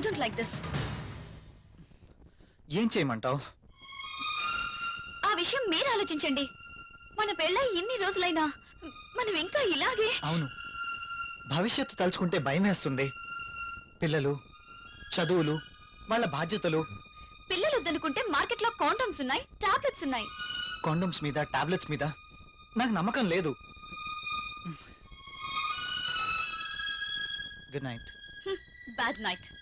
Like this ఏం చేయమంటావు? ఆ విషయం మీరు ఆలోచించండి. మన పెళ్ళై ఇన్ని రోజులైనా మనం ఇంకా ఇలాగే. అవును. భవిష్యత్తు తలుచుకుంటే భయం వేస్తుంది. పిల్లలు చదువులు వాళ్ళ బాధ్యతలు. పిల్లలు వద్దనుకుంటే మార్కెట్లో కాండమ్స్ ఉన్నాయి టాబ్లెట్స్ ఉన్నాయి. కాండమ్స్ మీద టాబ్లెట్స్ మీద నాకు నమ్మకం లేదు. Good night. Bad night.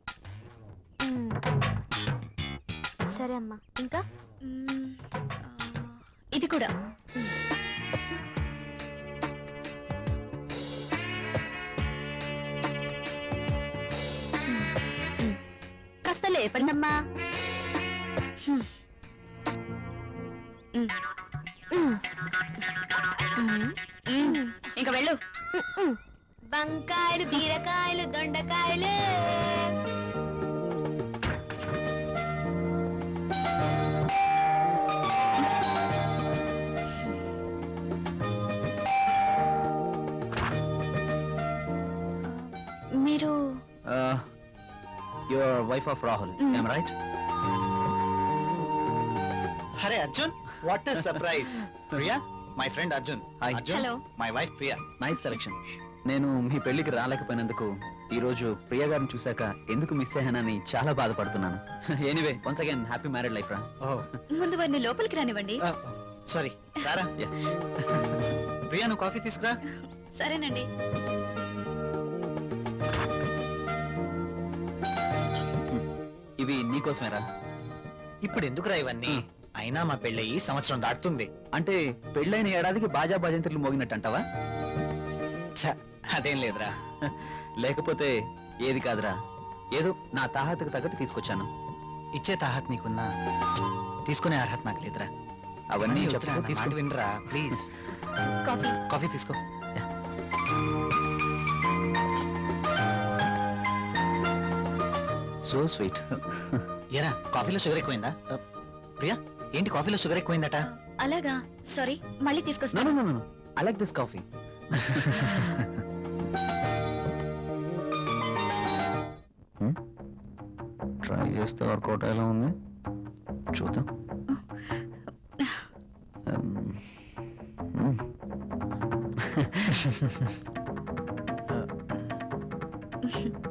సరే అమ్మా ఇంకా ఇది కూడా. కాస్త లేపండి అమ్మా మ్మ్. మ్మ్. మ్మ్. మ్మ్. ఇంకా వెళ్ళు. వంకాయలు బీరకాయలు దొండకాయలు your wife of Rahul. I'm right అరే Arjun what is surprise Priya my friend Arjun Hi. Arjun Hello. My wife Priya nice selection నేను మీ పెళ్ళికి రాలేకపోయినందుకు ఈ రోజు ప్రియ గారిని చూశాక ఎందుకు మిస్ అయ్యానని చాలా బాధపడుతున్నాను. Anyway once again happy married life రా. ఓ ముందు వారిని లోపలికి రానివ్వండి. సారీ రారా? Yeah. ప్రియా నువ్వు కాఫీ తీసుకురా. సరేనండి. ఇవి నీకోసమేరా. ఇప్పుడు ఎందుకురా ఇవన్నీ అయినా మా పెళ్ళయి సంవత్సరం దాటుతుంది. అంటే పెళ్ళైన ఏడాదికి బాజా భజంత్రులు మోగినట్టు అంటావా ఛ, అదేం లేదురా. లేకపోతే ఏది కాదురా. ఏదో నా తాహతకు తగ్గట్టు తీసుకొచ్చాను. ఇచ్చే తాహత్ నీకున్నా తీసుకునే అర్హత నాకు లేదురా. అవన్నీ వద్దురా, చెప్పుకో నా తీసుకో. మాట వినరా ప్లీజ్. కాఫీ. కాఫీ తీసుకో. సో స్వీట్ ఎరా కాఫీలో షుగర్ ఎక్కువైందా? ఆ, ప్రియా ఏంటి కాఫీలో షుగర్ ఎక్కువైందట? అలాగా సారీ మళ్ళీ నో తీసుకొస్తాను no no I like this coffee try చేస్తే వర్కౌట్ ఎలా ఉంది? చూద్దాం. Um, mm.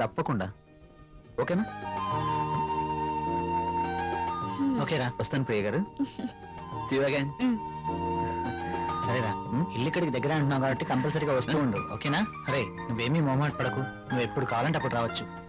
తప్పకుండా. ఓకేనా? ఓకేరా వస్తాను ప్రియ గారు. సరేరా? ఇల్లు ఇక్కడికి దగ్గర అంటున్నావు కాబట్టి కంపల్సరీగా వస్తూ ఉండు. ఓకేనా? అరే నువ్వేమీ మొహమాట పడకు. నువ్వు ఎప్పుడు కావాలంటే అప్పుడు రావచ్చు.